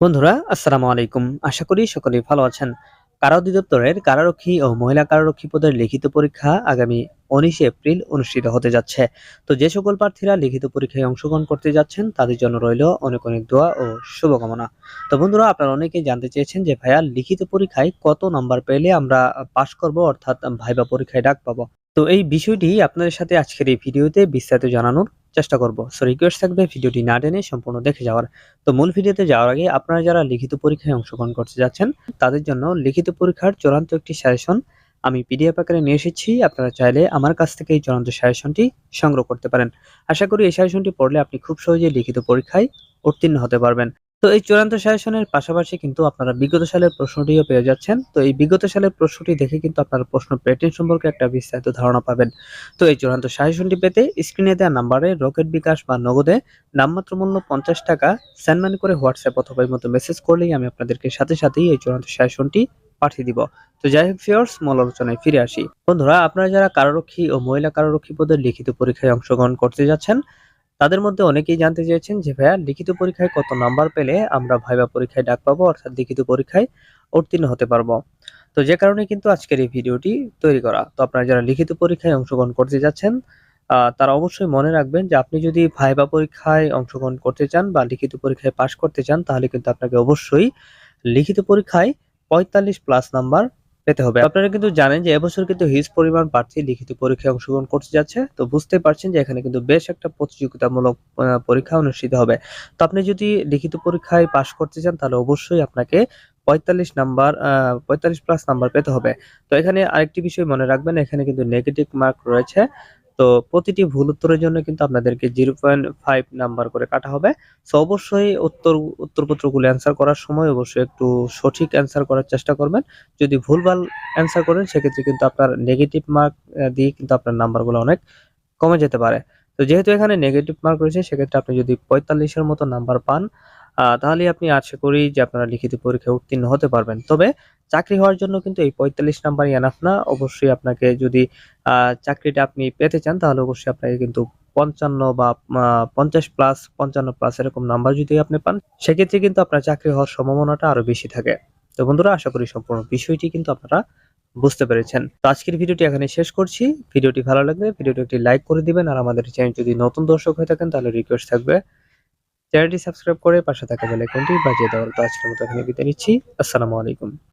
বন্ধুরা, আসসালামু আলাইকুম। আশা করি সকলেই ভালো আছেন। কারা অধিদপ্তরের কারারক্ষী ও মহিলা কারারক্ষী পদের লিখিত পরীক্ষা আগামী উনিশে এপ্রিল অনুষ্ঠিত হতে যাচ্ছে। তো যে সকল প্রার্থীরা লিখিত পরীক্ষায় অংশগ্রহণ করতে যাচ্ছেন, তাদের জন্য রইল অনেক অনেক দোয়া ও শুভকামনা। তো বন্ধুরা, আপনারা অনেকেই জানতে চেয়েছেন যে, ভাইয়া, লিখিত পরীক্ষায় কত নাম্বার পেলে আমরা পাশ করব, অর্থাৎ ভাইবা পরীক্ষায় ডাক পাবো। তো এই বিষয়টি আপনাদের সাথে আজকের এই ভিডিওতে বিস্তারিত জানানোর চেষ্টা করব। সো রিকোয়েস্ট থাকবে ভিডিওটি না টেনে সম্পূর্ণ দেখে যাওয়ার। তো মূল ভিডিওতে যাওয়ার আগে আপনারা যারা লিখিত পরীক্ষায় অংশগ্রহণ করতে যাচ্ছেন, তাদের জন্য লিখিত পরীক্ষার চূড়ান্ত একটি সাজেশন আমি পিডিএফ আকারে নিয়ে এসেছি। আপনারা চাইলে আমার কাছ থেকে এই চূড়ান্ত সাজেশনটি সংগ্রহ করতে পারেন। আশা করি এই সাজেশনটি পড়লে আপনি খুব সহজেই লিখিত পরীক্ষায় উত্তীর্ণ হতে পারবেন। তো এই চূড়ান্ত সাজেশনের পাশাপাশি কিন্তু আপনারা বিগত সালের প্রশ্নটিও পেয়ে যাচ্ছেন। তো এই বিগত সালের প্রশ্নটি দেখে কিন্তু আপনারা প্রশ্ন প্যাটার্ন সম্পর্কে একটা বিস্তারিত ধারণা পাবেন। তো এই চূড়ান্ত সাজেশনটি পেতে স্ক্রিনে দেওয়া নাম্বারে রকেট বিকাশ বা নগদে নামমাত্র মূল্য পঞ্চাশ টাকা সেন্ড মানি করে হোয়াটসঅ্যাপ অথবা মতো মেসেজ করলেই আমি আপনাদেরকে সাথে সাথেই এই চূড়ান্ত সাজেশনটি পাঠিয়ে দিব। তো যাই হোক ফিয়ার্স মূল আলোচনায় ফিরে আসি। বন্ধুরা, আপনারা যারা কারারক্ষী ও মহিলা কারারক্ষী পদের লিখিত পরীক্ষায় অংশগ্রহণ করতে যাচ্ছেন তাদের মধ্যে অনেকেই জানতে চেয়েছেন যে, ভাইয়া, লিখিত পরীক্ষায় কত নাম্বার পেলে আমরা ভাইবা পরীক্ষায় ডাক পাবো? অর্থাৎ লিখিত পরীক্ষায় উত্তীর্ণ হতে পারব। তো যে কারণে কিন্তু আজকের এই ভিডিওটি তৈরি করা। তো আপনারা যারা লিখিত পরীক্ষায় অংশগ্রহণ করতে যাচ্ছেন তারা অবশ্যই মনে রাখবেন যে, আপনি যদি ভাইবা পরীক্ষায় অংশগ্রহণ করতে চান বা লিখিত পরীক্ষায় পাশ করতে চান, তাহলে কিন্তু আপনাকে অবশ্যই লিখিত পরীক্ষায় পঁয়তাল্লিশ প্লাস নাম্বার পেতে হবে। আপনারা কিন্তু জানেন যে এবছর কিন্তু হিজ পরিমাণ প্রার্থী লিখিত পরীক্ষায় অংশগ্রহণ করতে যাচ্ছে। তো বুঝতে পারছেন যে এখানে কিন্তু বেশ একটা প্রতিযোগিতামূলক পরীক্ষা অনুষ্ঠিত হবে। তো আপনি যদি লিখিত পরীক্ষায় পাশ করতে চান, তাহলে অবশ্যই আপনাকে পঁয়তাল্লিশ নাম্বার পঁয়তাল্লিশ প্লাস নাম্বার পেতে হবে। তো এখানে আরেকটি বিষয় মনে রাখবেন, এখানে কিন্তু নেগেটিভ মার্ক রয়েছে। তো প্রতিটি ভুল উত্তরের জন্য কিন্তু আপনাদেরকে জিরো পয়েন্ট ফাইভ নাম্বার করে কাটা হবে। সো অবশ্যই উত্তর, উত্তরপত্রগুলো অ্যান্সার করার সময় অবশ্যই একটু সঠিক অ্যান্সার করার চেষ্টা করবেন। যদি ভুলভাল অ্যান্সার করেন, সেক্ষেত্রে কিন্তু আপনার নেগেটিভ মার্ক দিয়ে কিন্তু আপনার নাম্বারগুলো অনেক কমে যেতে পারে। তো যেহেতু এখানে নেগেটিভ মার্ক রয়েছে, সেক্ষেত্রে আপনি যদি পঁয়তাল্লিশের মতো নাম্বার পান তাহলে আপনি আশা করি যে আপনারা লিখিত পরীক্ষায় উত্তীর্ণ হতে পারবেন। তবে চাকরি হওয়ার জন্য কিন্তু এই পঁয়তাল্লিশ নাম্বার এনাফ না। অবশ্যই আপনাকে যদি চাকরিটা আপনি পেতে চান, তাহলে অবশ্যই আপনাকে কিন্তু পঞ্চান্ন বা পঞ্চাশ প্লাস পঞ্চান্ন প্লাস এরকম নাম্বার যদি আপনি পান, সেক্ষেত্রে কিন্তু আপনার চাকরি হওয়ার সম্ভাবনাটা আরও বেশি থাকে। তো বন্ধুরা, আশা করি সম্পূর্ণ বিষয়টি কিন্তু আপনারা বুঝতে পেরেছেন। তো আজকের ভিডিওটি এখানে শেষ করছি। ভিডিওটি ভালো লাগলে ভিডিওটি একটি লাইক করে দিবেন, আর আমাদের চ্যানেল যদি নতুন দর্শক হয়ে থাকেন, তাহলে রিকোয়েস্ট থাকবে চ্যানেলটি সাবস্ক্রাইব করে পাশে থাকা বেলাইকনটি বাজিয়ে দেওয়ার আজকের মতো এখানে বিদায় নিচ্ছি। আসসালামু আলাইকুম।